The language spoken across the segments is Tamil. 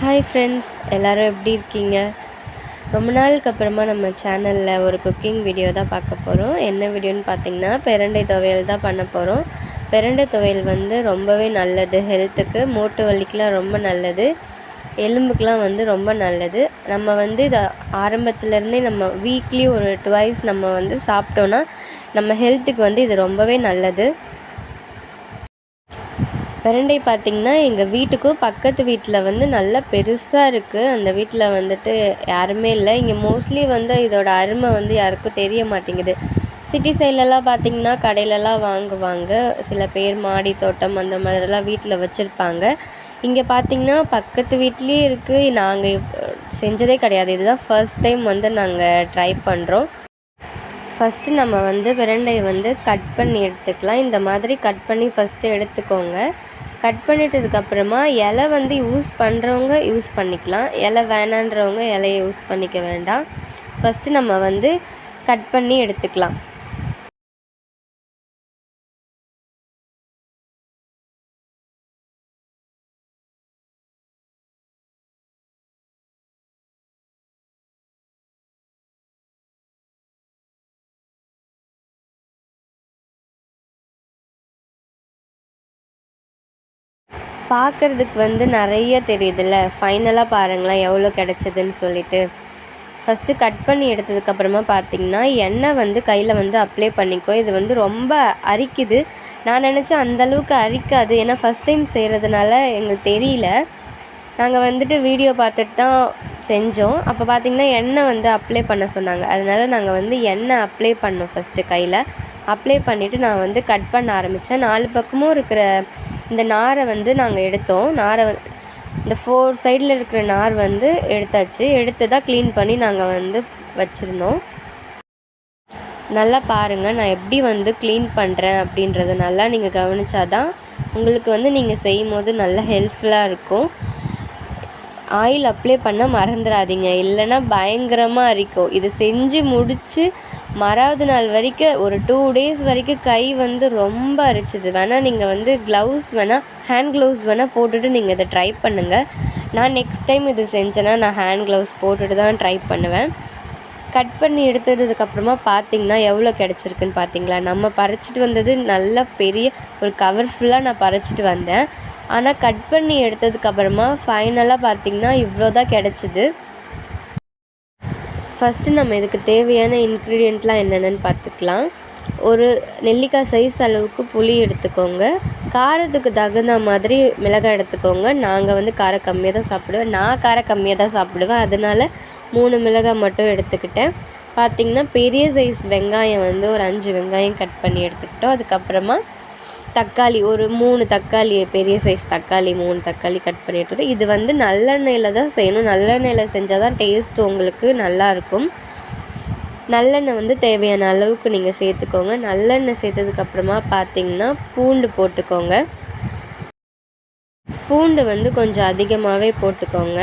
ஹாய் ஃப்ரெண்ட்ஸ் எல்லோரும் எப்படி இருக்கீங்க? ரொம்ப நாளுக்கு அப்புறமா நம்ம சேனலில் ஒரு குக்கிங் வீடியோ தான் பார்க்க போகிறோம் என்ன வீடியோன்னு பார்த்தீங்கன்னா பெரண்டை துவையல் தான் பண்ண போகிறோம் பெரண்டை துவையல் வந்து ரொம்பவே நல்லது. ஹெல்த்துக்கு மூட்டு வலிக்கெலாம் ரொம்ப நல்லது. எலும்புக்கெலாம் வந்து ரொம்ப நல்லது. நம்ம வந்து இதை ஆரம்பத்துலேருந்தே நம்ம வீக்லி ஒரு டுவைஸ் நம்ம வந்து சாப்பிட்டோன்னா நம்ம ஹெல்த்துக்கு வந்து இது ரொம்பவே நல்லது. பிரண்டை பார்த்திங்கன்னா எங்கள் வீட்டுக்கும் பக்கத்து வீட்டில் வந்து நல்லா பெருசாக இருக்குது அந்த வீட்டில் வந்துட்டு யாருமே இல்லை. இங்கே மோஸ்ட்லி வந்து இதோட அருமை வந்து யாருக்கும் தெரிய மாட்டேங்குது. சிட்டி சைட்லலாம் பார்த்திங்கன்னா கடையிலலாம் வாங்குவாங்க. சில பேர் மாடி தோட்டம் அந்த மாதிரிலாம் வீட்டில் வச்சுருப்பாங்க. இங்கே பார்த்திங்கன்னா பக்கத்து வீட்லேயே இருக்குது நாங்கள் செஞ்சதே கிடையாது. இதுதான் ஃபர்ஸ்ட் டைம் வந்து நாங்கள் ட்ரை பண்ணுறோம் ஃபஸ்ட்டு நம்ம வந்து பிரண்டையை வந்து கட் பண்ணி எடுத்துக்கலாம். இந்த மாதிரி கட் பண்ணி ஃபஸ்ட்டு எடுத்துக்கோங்க. கட் பண்ணிட்டதுக்கப்புறமா இலை வந்து யூஸ் பண்ணுறவங்க யூஸ் பண்ணிக்கலாம். இலை வேணான்றவங்க இலையை யூஸ் பண்ணிக்க வேண்டாம். ஃபஸ்ட்டு நம்ம வந்து கட் பண்ணி எடுத்துக்கலாம். பார்க்குறதுக்கு வந்து நிறைய தெரியுதுல்ல. ஃபைனலாக பாருங்களேன் எவ்வளோ கிடச்சதுன்னு சொல்லிட்டு. ஃபஸ்ட்டு கட் பண்ணி எடுத்ததுக்கப்புறமா பார்த்திங்கன்னா எண்ணெய் வந்து கையில் வந்து அப்ளை பண்ணிக்கோ. இது வந்து ரொம்ப அரிக்குது. நான் நினச்சேன் அந்தளவுக்கு அரிக்காது. ஏன்னா ஃபஸ்ட் டைம் செய்கிறதுனால எங்களுக்கு தெரியல. நாங்கள் வந்துட்டு வீடியோ பார்த்துட்டு தான் செஞ்சோம். அப்போ பார்த்திங்கன்னா எண்ணெய் வந்து அப்ளை பண்ண சொன்னாங்க. அதனால் நாங்கள் வந்து எண்ணெய் அப்ளை பண்ணோம் ஃபஸ்ட்டு கையில். அப்ளை பண்ணிவிட்டு நான் வந்து கட் பண்ண ஆரம்பித்தேன் நாலு பக்கமும் இருக்கிற இந்த நாரை வந்து நாங்கள் எடுத்தோம். நாரை இந்த ஃபோர் சைடில் இருக்கிற நார் வந்து எடுத்தாச்சு. எடுத்து தான் க்ளீன் பண்ணி நாங்கள் வந்து வச்சுருந்தோம். நல்லா பாருங்கள் நான் எப்படி வந்து க்ளீன் பண்ணுறேன் அப்படின்றத நல்லா நீங்கள் கவனித்தாதான் உங்களுக்கு வந்து நீங்கள் செய்யும் போது நல்லா ஹெல்ப்ஃபுல்லாக இருக்கும். ஆயில் அப்ளை பண்ண மறந்துடாதீங்க இல்லைன்னா பயங்கரமாக அரிக்கும். இது செஞ்சு முடித்து மறாவது நாள் வரைக்கும் ஒரு டூ டேஸ் வரைக்கும் கை வந்து ரொம்ப அரிச்சிது. வேணால் நீங்கள் வந்து க்ளவுஸ் வேணால் ஹேண்ட் க்ளவுஸ் வேணால் போட்டுட்டு நீங்கள் இதை ட்ரை பண்ணுங்கள் நான் நெக்ஸ்ட் டைம் இது செஞ்சேன்னா நான் ஹேண்ட் க்ளவுஸ் போட்டுட்டு தான் ட்ரை பண்ணுவேன். கட் பண்ணி எடுத்ததுக்கப்புறமா பார்த்தீங்கன்னா எவ்வளோ கிடச்சிருக்குன்னு பார்த்தீங்களா நம்ம பறிச்சிட்டு வந்தது நல்லா பெரிய ஒரு கவர் ஃபுல்லாக நான் பறிச்சிட்டு வந்தேன். ஆனால் கட் பண்ணி எடுத்ததுக்கப்புறமா ஃபைனலாக பார்த்திங்கன்னா இவ்வளோ தான் கிடச்சிது. ஃபஸ்ட்டு நம்ம இதுக்கு தேவையான இன்க்ரீடியண்ட்லாம் என்னென்னு பார்த்துக்கலாம் ஒரு நெல்லிக்காய் சைஸ் அளவுக்கு புளி எடுத்துக்கோங்க. காரத்துக்கு தகுந்த மாதிரி மிளகாய் எடுத்துக்கோங்க. நாங்கள் வந்து காரம் கம்மியாக தான் சாப்பிடுவேன். நான் காரம் கம்மியாக தான் சாப்பிடுவேன். அதனால் மூணு மிளகாய் மட்டும் எடுத்துக்கிட்டேன். பார்த்திங்கன்னா பெரிய சைஸ் வெங்காயம் வந்து ஒரு அஞ்சு வெங்காயம் கட் பண்ணி எடுத்துக்கிட்டோம். அதுக்கப்புறமா தக்காளி ஒரு மூணு தக்காளி பெரிய சைஸ் தக்காளி மூணு தக்காளி கட் பண்ணி எடுத்துகிட்டு இது வந்து நல்லெண்ணெயில் தான் செய்யணும். நல்லெண்ணெயில் செஞ்சால் தான் டேஸ்ட் உங்களுக்கு நல்லாயிருக்கும் நல்லெண்ணெய் வந்து தேவையான அளவுக்கு நீங்கள் சேர்த்துக்கோங்க. நல்லெண்ணெய் சேர்த்ததுக்கப்புறமா பார்த்தீங்கன்னா பூண்டு போட்டுக்கோங்க. பூண்டு வந்து கொஞ்சம் அதிகமாகவே போட்டுக்கோங்க.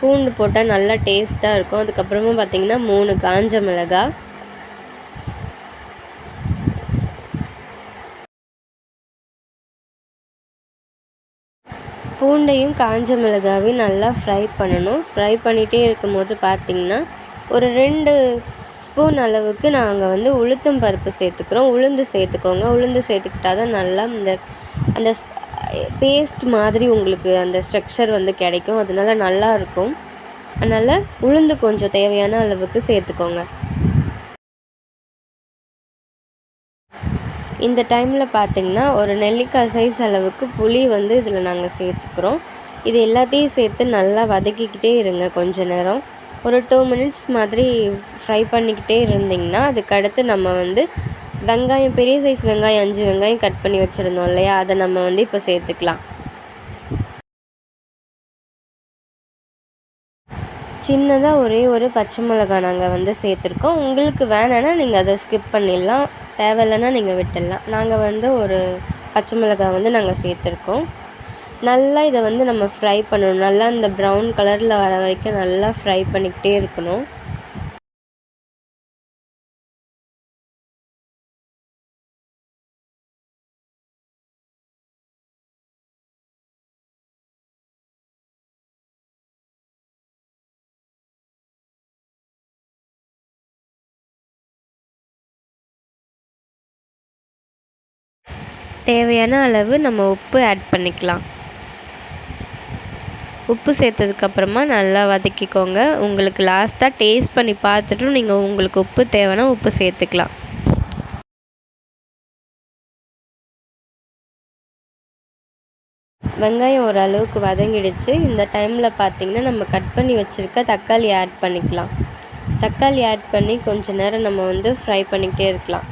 பூண்டு போட்டால் நல்லா டேஸ்ட்டாக இருக்கும். அதுக்கப்புறமா பார்த்திங்கன்னா மூணு காஞ்ச மிளகாய் பூண்டையும் காஞ்ச மிளகாவையும் நல்லா ஃப்ரை பண்ணணும். ஃப்ரை பண்ணிகிட்டே இருக்கும் போது பார்த்திங்கன்னா ஒரு ரெண்டு ஸ்பூன் அளவுக்கு நாங்கள் வந்து உளுத்தம் பருப்பு சேர்த்துக்கிறோம். உளுந்து சேர்த்துக்கோங்க. உளுந்து சேர்த்துக்கிட்டா தான் நல்லா இந்த அந்த பேஸ்ட் மாதிரி உங்களுக்கு அந்த ஸ்ட்ரக்சர் வந்து கிடைக்கும். அதனால நல்லாயிருக்கும் அதனால் உளுந்து கொஞ்சம் தேவையான அளவுக்கு சேர்த்துக்கோங்க. இந்த டைமில் பார்த்திங்கன்னா ஒரு நெல்லிக்காய் சைஸ் அளவுக்கு புளி வந்து இதில் நாங்கள் சேர்த்துக்கிறோம். இது எல்லாத்தையும் சேர்த்து நல்லா வதக்கிக்கிட்டே இருங்க கொஞ்ச நேரம். ஒரு டூ மினிட்ஸ் மாதிரி ஃப்ரை பண்ணிக்கிட்டே இருந்திங்கன்னா அதுக்கடுத்து நம்ம வந்து வெங்காயம் பெரிய சைஸ் வெங்காயம் அஞ்சு வெங்காயம் கட் பண்ணி வச்சுருந்தோம் இல்லையா? அதை நம்ம வந்து இப்போ சேர்த்துக்கலாம். சின்னதாக ஒரே ஒரு பச்சை மிளகா நாங்கள் வந்து சேர்த்துருக்கோம். உங்களுக்கு வேணான்னா நீங்கள் அதை ஸ்கிப் பண்ணிடலாம். தேவையில்லைன்னா நீங்கள் விட்டுடலாம். நாங்கள் வந்து ஒரு பச்சை மிளகாய் வந்து நாங்கள் சேர்த்துருக்கோம். நல்லா இதை வந்து நம்ம ஃப்ரை பண்ணணும். நல்லா இந்த ப்ரௌன் கலரில் வர வரைக்கும் நல்லா ஃப்ரை பண்ணிக்கிட்டே இருக்கணும். தேவையான அளவு நம்ம உப்பு ஆட் பண்ணிக்கலாம். உப்பு சேர்த்ததுக்கப்புறமா நல்லா வதக்கிக்கோங்க. உங்களுக்கு லாஸ்ட்டாக டேஸ்ட் பண்ணி பார்த்துட்டும் நீங்கள் உங்களுக்கு உப்பு தேவைன்னா உப்பு சேர்த்துக்கலாம். வெங்காயம் ஓரளவுக்கு வதங்கிடுச்சு. இந்த டைமில் பார்த்திங்கன்னா நம்ம கட் பண்ணி வச்சுருக்க தக்காளி ஆட் பண்ணிக்கலாம். தக்காளி ஆட் பண்ணி கொஞ்ச நேரம் நம்ம வந்து ஃப்ரை பண்ணிக்கிட்டே இருக்கலாம்.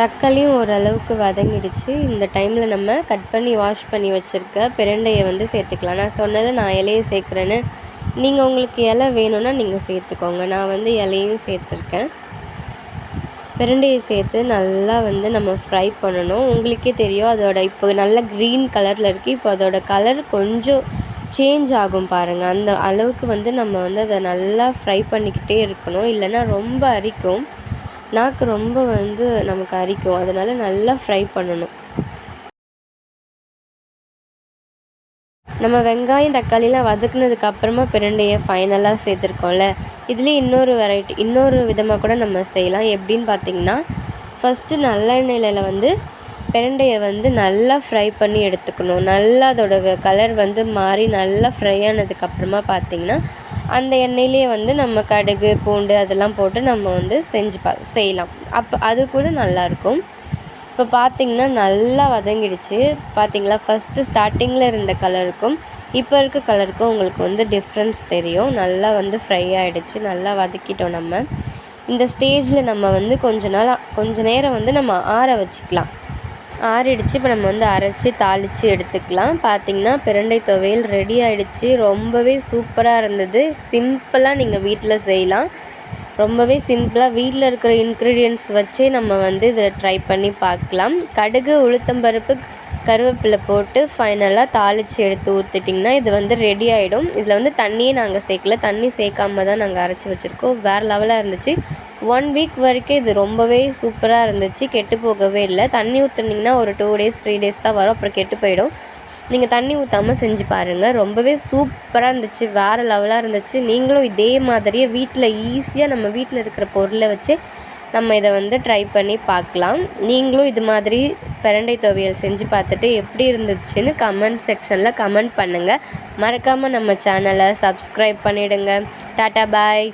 தக்காளியும் ஓரளவுக்கு வதங்கிடுச்சு. இந்த டைமில் நம்ம கட் பண்ணி வாஷ் பண்ணி வச்சுருக்க பிரண்டையை வந்து சேர்த்துக்கலாம். நான் சொன்னது நான் இலையை சேர்க்குறேன்னு. நீங்கள் உங்களுக்கு இலை வேணும்னா நீங்கள் சேர்த்துக்கோங்க. நான் வந்து இலையும் சேர்த்துருக்கேன். பிரண்டையை சேர்த்து நல்லா வந்து நம்ம ஃப்ரை பண்ணணும். உங்களுக்கே தெரியும் அதோட இப்போ நல்ல க்ரீன் கலரில் இருக்குது இப்போ அதோட கலர் கொஞ்சம் சேஞ்ச் ஆகும் பாருங்கள் அந்த அளவுக்கு வந்து நம்ம வந்து அதை நல்லா ஃப்ரை பண்ணிக்கிட்டே இருக்கணும். இல்லைன்னா ரொம்ப அரிக்கும். நாக்கு ரொம்ப வந்து நமக்கு அரிக்கும். அதனால் நல்லா ஃப்ரை பண்ணணும். நம்ம வெங்காயம் தக்காளிலாம் வதக்குனதுக்கு அப்புறமா பிரண்டையை ஃபைனலாக சேர்த்துருக்கோம்ல. இதுலேயே இன்னொரு வெரைட்டி இன்னொரு விதமாக கூட நம்ம செய்யலாம். எப்படின்னு பார்த்தீங்கன்னா ஃபஸ்ட்டு நல்லெண்ணெயில் வந்து பிரண்டையை வந்து நல்லா ஃப்ரை பண்ணி எடுத்துக்கணும். நல்லா அதோட கலர் வந்து மாறி நல்லா ஃப்ரை ஆனதுக்கப்புறமா பார்த்திங்கன்னா அந்த எண்ணெயிலே வந்து நம்ம கடுகு பூண்டு அதெல்லாம் போட்டு நம்ம வந்து செஞ்சு பா செய்யலாம். அப்போ அது கூட நல்லாயிருக்கும் இப்போ பார்த்திங்கன்னா நல்லா வதங்கிடுச்சு. பார்த்திங்களா ஃபஸ்ட்டு ஸ்டார்டிங்கில் இருந்த கலருக்கும் இப்போ இருக்க கலருக்கும் உங்களுக்கு வந்து டிஃப்ரென்ஸ் தெரியும். நல்லா வந்து ஃப்ரை ஆகிடுச்சு நல்லா வதக்கிட்டோம் நம்ம. இந்த ஸ்டேஜில் நம்ம வந்து கொஞ்ச நாள் கொஞ்ச நேரம் வந்து நம்ம ஆற வச்சுக்கலாம். ஆறிடுச்சு. இப்போ நம்ம வந்து அரைச்சி தாளித்து எடுத்துக்கலாம். பார்த்திங்கன்னா பிரண்டை துவையல் ரெடி ஆகிடுச்சு ரொம்பவே சூப்பராக இருந்தது. சிம்பிளாக நீங்கள் வீட்டில் செய்யலாம். ரொம்பவே சிம்பிளாக வீட்டில் இருக்கிற இன்க்ரீடியன்ட்ஸ் வச்சே நம்ம வந்து இதை ட்ரை பண்ணி பார்க்கலாம் கடுகு உளுத்தம்பருப்பு கருவேப்பிலை போட்டு ஃபைனலாக தாளித்து எடுத்து ஊற்றிட்டிங்கன்னா இது வந்து ரெடி ஆகிடும் இதில் வந்து தண்ணியே நாங்கள் சேர்க்கல. தண்ணி சேர்க்காம தான் நாங்கள் அரைச்சி வச்சுருக்கோம். வேறு லெவலாக இருந்துச்சு. ஒன் வீக் வரைக்கும் இது ரொம்பவே சூப்பராக இருந்துச்சு. கெட்டு போகவே இல்லை. தண்ணி ஊற்றுனீங்கன்னா ஒரு டூ டேஸ் த்ரீ டேஸ் தான் வரும். அப்புறம் கெட்டு போயிடும். நீங்கள் தண்ணி ஊற்றாமல் செஞ்சு பாருங்கள் ரொம்பவே சூப்பராக இருந்துச்சு. வேறு லெவலாக இருந்துச்சு. நீங்களும் இதே மாதிரியே வீட்டில் ஈஸியாக நம்ம வீட்டில் இருக்கிற பொருளை வச்சு நம்ம இதை வந்து ட்ரை பண்ணி பார்க்கலாம். நீங்களும் இது மாதிரி பிரண்டை துவையல் செஞ்சு பார்த்துட்டு எப்படி இருந்துச்சுன்னு கமெண்ட் செக்ஷனில் கமெண்ட் பண்ணுங்கள் மறக்காமல் நம்ம சேனலை சப்ஸ்கிரைப் பண்ணிவிடுங்க டாட்டா பாய்